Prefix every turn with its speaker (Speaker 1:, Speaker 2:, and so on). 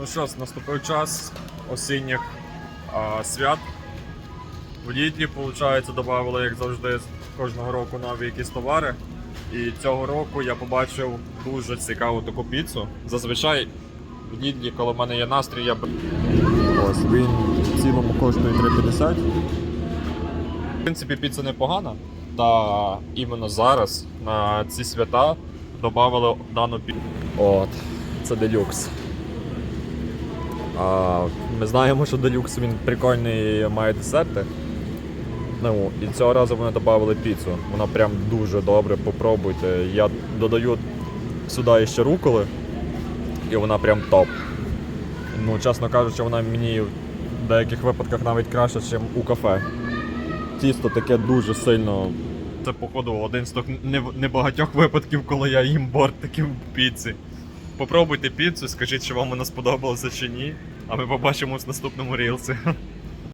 Speaker 1: Ну що ж, наступив час осінніх а, свят. В Лідлі, виходить, додавали, як завжди, кожного року нові якісь товари. І цього року я побачив дуже цікаву таку піцу. Зазвичай в Лідлі, коли в мене є настрій, я Ось він в цілому коштує 3,50. В принципі, піца непогана. Та іменно зараз, на ці свята, додали дану піцу. От, це делюкс. А, ми знаємо, що делюкс він прикольний має десерти. Ну, і цього разу вони додали піцу. Вона прям дуже добре, попробуйте. Я додаю сюди ще руколи, і вона прям топ. Ну, чесно кажучи, вона мені в деяких випадках навіть краще, ніж у кафе. Тісто таке дуже сильно. Це, походу, один з тих небагатьох випадків, коли я їм бортиків піци. Попробуйте піцу, скажіть, чи вам вона сподобалася чи ні. А ми побачимось в наступному рілсі.